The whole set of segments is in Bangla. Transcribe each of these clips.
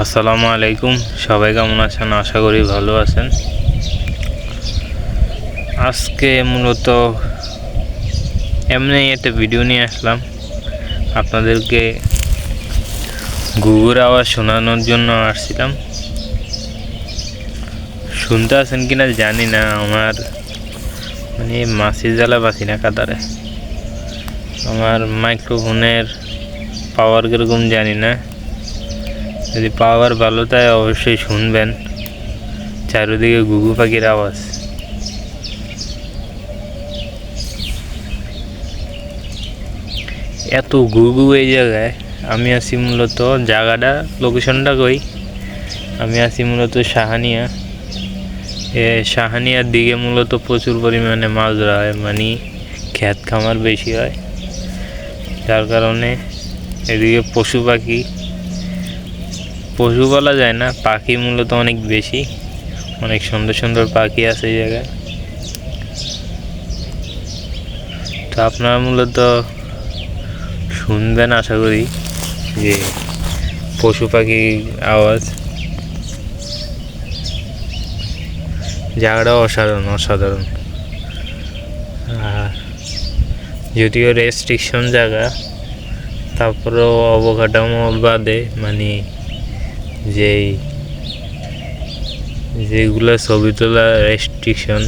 আসসালামু আলাইকুম। সবাই কেমন আছেন? আশা করি ভালো আছেন। আজকে মূলত এমনি একটা ভিডিও নিয়ে আসলাম। আপনাদেরকে গুগুর আওয়াজ শোনানোর জন্য আসছিলাম। শুনতে আছেন কিনা জানি না, আমার মানে মাসি জ্বালা পাচ্ছি না কাতারে। আমার মাইক্রোফোনের পাওয়ার কীরকম জানি না। যদি পাওয়ার ভালো তাই অবশ্যই শুনবেন। চারিদিকে ঘুঘু পাখির আওয়াজ। এত ঘুঘু এই জায়গায়, আমি আছি মূলত জায়গাটা লোকেশনটা কই? আমি আছি মূলত সাহানিয়া এ সাহানিয়ার দিকে মূলত প্রচুর পরিমাণে মাছ ধরা হয় মানে ক্ষেত খামার বেশি হয়। যার কারণে এদিকে পশু পাখি পশু বলা যায় না, পাখি মূলত অনেক বেশি, অনেক সুন্দর সুন্দর পাখি আছে এই জায়গায়। তো আপনারা মূলত শুনবেন আশা করি যে পশু পাখির আওয়াজ। জায়গাটা অসাধারণ অসাধারণ। আর যদিও রেস্ট্রিকশন জায়গা, তারপরেও অবকাঠামো বাদে মানে যেই যেগুলো ছবি তোলা রেস্ট্রিকশন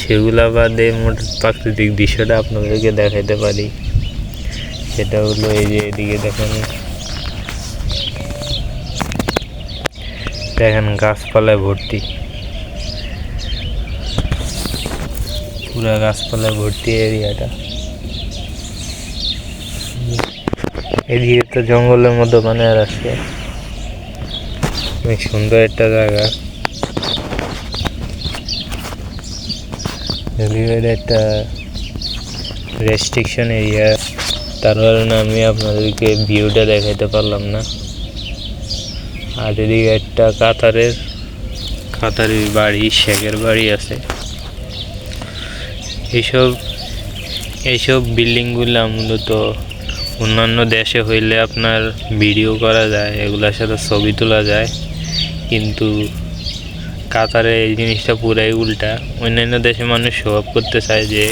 সেগুলা বাদে মোট প্রাকৃতিক দৃশ্যটা আপনাদেরকে দেখাইতে পারি। সেটা হলো এই যে এদিকে দেখেন দেখেন গাছপালায় ভর্তি। পুরা গাছপালায় ভর্তি এরিয়াটা। এদিকে তো জঙ্গলের মধ্যে বানায় রাখছে অনেক সুন্দর একটা জায়গা। একটা রেস্ট্রিকশন এরিয়া তার কারণে আমি আপনাদেরকে ভিউটা দেখাইতে পারলাম না। আর এদিকে একটা কাতারের কাতারের বাড়ি, শেখের বাড়ি আছে। এইসব এইসব বিল্ডিংগুলো মূলত অন্যান্য দেশে হইলে আপনার ভিডিও করা যায়, এগুলোর সাথে ছবি তোলা যায়। কিন্তু কাতারে এই জিনিসটা পুরাই উল্টা। অন্যান্য দেশে মানুষ আপ করতে চায় যে,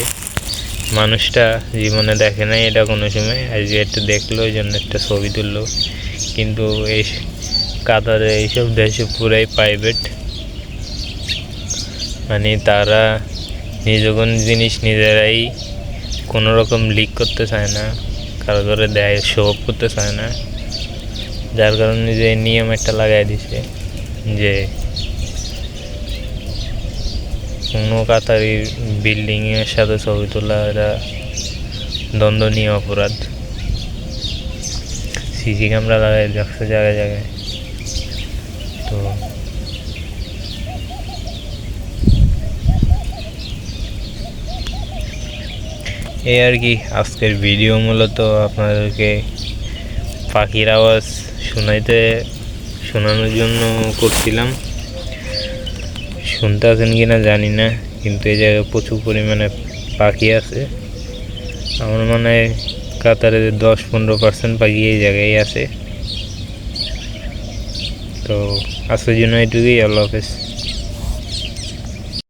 মানুষটা জীবনে দেখে নাই এটা কোনো সময়, আজকে একটা দেখল ওই জন্য একটা ছবি তুললো। কিন্তু এই কাতারে এইসব দেশে পুরাই প্রাইভেট মানে তারা নিজগুন জিনিস নিজেরাই কোনো রকম লিক করতে চায় না। কারও করে দেয় শো করতে চায় না। যার কারণে যে নিয়ম একটা লাগাই দিছে যে কোনো কাতারি বিল্ডিংয়ের সাথে ছবি তোলা এটা দ্বন্দ্বনীয় অপরাধ। সিসি ক্যামেরা লাগাই রাখছে জায়গায় জায়গায়। তো এই আর কি, আজকের ভিডিও মূলত আপনাদেরকে পাখির আওয়াজ শোনাইতে, শোনানোর জন্য করছিলাম। শুনতে আছেন কি না জানি না, কিন্তু এই জায়গায় প্রচুর পরিমাণে পাখি আছে। আমার মনে হয় কাতারে দশ পনেরো পার্সেন্ট পাখি এই জায়গায় আছে। তো আজকের জন্য এটুকুই আল্লাহ হাফেজ।